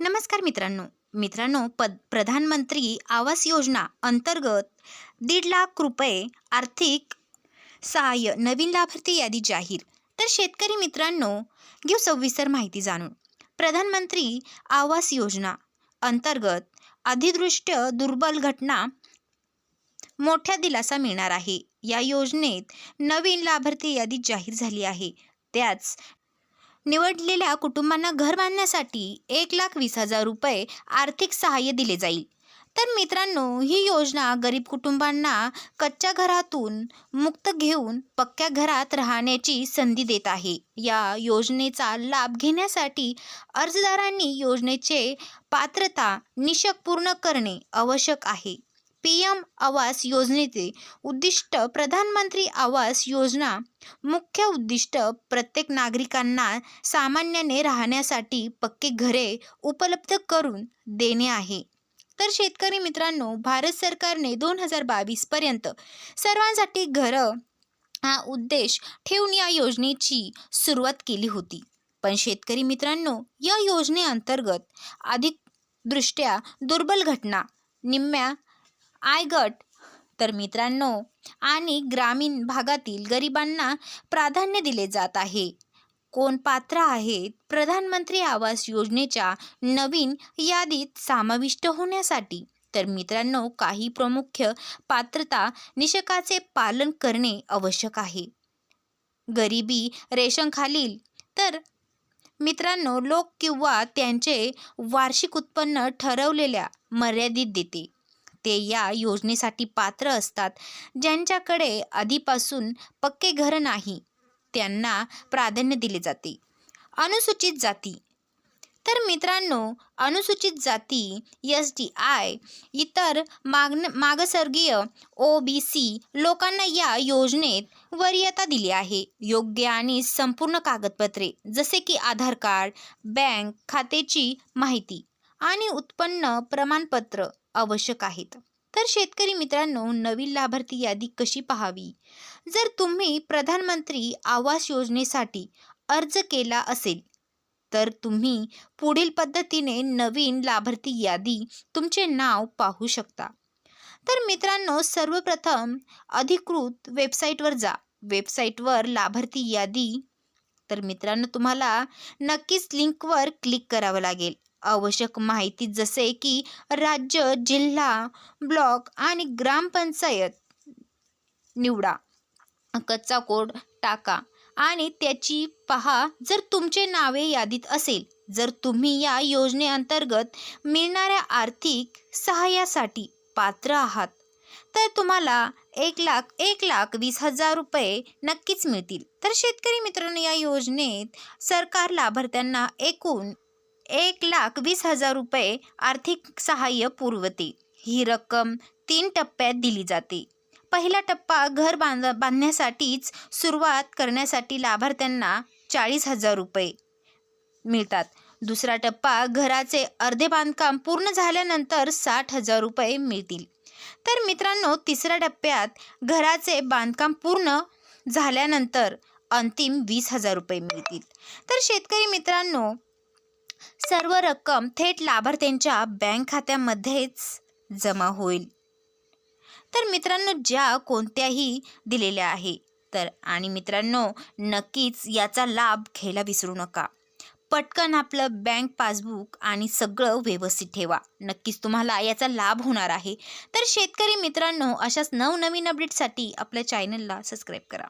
नमस्कार मित्रांनो. मित्रांनो पद प्रधानमंत्री आवास योजना अंतर्गत दीड लाख रुपये आर्थिक सहाय्य नवीन लाभार्थी यादी जाहीर. तर शेतकरी मित्रांनो घेऊ सविस्तर माहिती जाणून. प्रधानमंत्री आवास योजना अंतर्गत अधिदृष्ट्य दुर्बल घटना मोठ्या दिलासा मिळणार आहे. या योजनेत नवीन लाभार्थी यादी जाहीर झाली आहे. त्याच निवडलेल्या कुटुंबांना घर बांधण्यासाठी एक लाख वीस हजार रुपये आर्थिक सहाय्य दिले जाईल. तर मित्रांनो ही योजना गरीब कुटुंबांना कच्च्या घरातून मुक्त घेऊन पक्क्या घरात राहण्याची संधी देत आहे. या योजनेचा लाभ घेण्यासाठी अर्जदारांनी योजनेचे पात्रता निशक पूर्ण करणे आवश्यक आहे. पी एम आवास योजनेचे उद्दिष्ट प्रधानमंत्री आवास योजना. मुख्य उद्दिष्ट प्रत्येक नागरिकांना सामान्याने राहण्यासाठी पक्के घरे उपलब्ध करून देणे आहे. तर शेतकरी मित्रांनो भारत सरकारने दोन हजार बावीसपर्यंत सर्वांसाठी घरं हा उद्देश ठेवून या योजनेची सुरुवात केली होती. पण शेतकरी मित्रांनो या योजनेअंतर्गत अधिकदृष्ट्या दुर्बल घटना निम्म्या आयगट. तर मित्रांनो आणि ग्रामीण भागातील गरिबांना प्राधान्य दिले जात आहे. कोण पात्र आहेत? प्रधानमंत्री आवास योजनेच्या नवीन यादीत समाविष्ट होण्यासाठी. तर मित्रांनो काही प्रमुख पात्रता निषकाचे पालन करणे आवश्यक आहे. गरिबी रेशनखालील तर मित्रांनो लोक किंवा त्यांचे वार्षिक उत्पन्न ठरवलेल्या मर्यादित देते. ते या योजनेसाठी पात्र असतात. ज्यांच्याकडे आधीपासून पक्के घर नाही त्यांना प्राधान्य दिले जाते. अनुसूचित जाती. तर मित्रांनो अनुसूचित जाती एस डी आय इतर मागन मागसर्गीय ओ बी सी लोकांना या योजनेत वरीयता दिली आहे. योग्य आणि संपूर्ण कागदपत्रे जसे की आधार कार्ड बँक खात्याची माहिती आणि उत्पन्न प्रमाणपत्र. आवश्यक आहेत. तर शेतकरी मित्रांनो नवीन लाभार्थी यादी कशी पाहावी? जर तुम्ही प्रधानमंत्री आवास योजनेसाठी अर्ज केला असेल तर तुम्ही पुढील पद्धतीने नवीन लाभार्थी यादी तुमचे नाव पाहू शकता. तर मित्रांनो सर्वप्रथम अधिकृत वेबसाईटवर जा. वेबसाईटवर लाभार्थी यादी तर मित्रांनो तुम्हाला नक्कीच लिंकवर क्लिक करावं लागेल. आवश्यक माहिती जसे की राज्य जिल्हा ब्लॉक आणि ग्रामपंचायत. निवडा. कच्चा कोड टाका आणि त्याची पहा जर तुमचे नावे यादीत असेल. जर तुम्ही या योजनेअंतर्गत मिळणाऱ्या आर्थिक सहाय्यासाठी पात्र आहात तर तुम्हाला एक लाख एक लाख वीस हजार रुपये नक्कीच मिळतील. तर शेतकरी मित्रांनो या योजनेत सरकार लाभार्थ्यांना एकूण एक लाख वीस हजार रुपये आर्थिक सहाय्य पुरवते. ही रक्कम तीन टप्प्यात दिली जाते. पहिला टप्पा घर बांध बांधण्यासाठीच सुरुवात करण्यासाठी लाभार्थ्यांना चाळीस हजार रुपये मिळतात. दुसरा टप्पा घराचे अर्धे बांधकाम पूर्ण झाल्यानंतर साठ हजार रुपये मिळतील. तर मित्रांनो तिसऱ्या टप्प्यात घराचे बांधकाम पूर्ण झाल्यानंतर अंतिम वीस हजार रुपये मिळतील. तर शेतकरी मित्रांनो सर्व रक्कम थेट लाभार्थ्यांच्या बँक खात्यामध्येच जमा होईल. तर मित्रांनो ज्या कोणत्याही दिलेल्या आहे तर आणि मित्रांनो नक्कीच याचा लाभ घ्यायला विसरू नका. पटकन आपलं बँक पासबुक आणि सगळं व्यवस्थित ठेवा. नक्कीच तुम्हाला याचा लाभ होणार आहे. तर शेतकरी मित्रांनो अशाच नवनवीन अपडेटसाठी आपल्या चॅनलला सबस्क्राईब करा.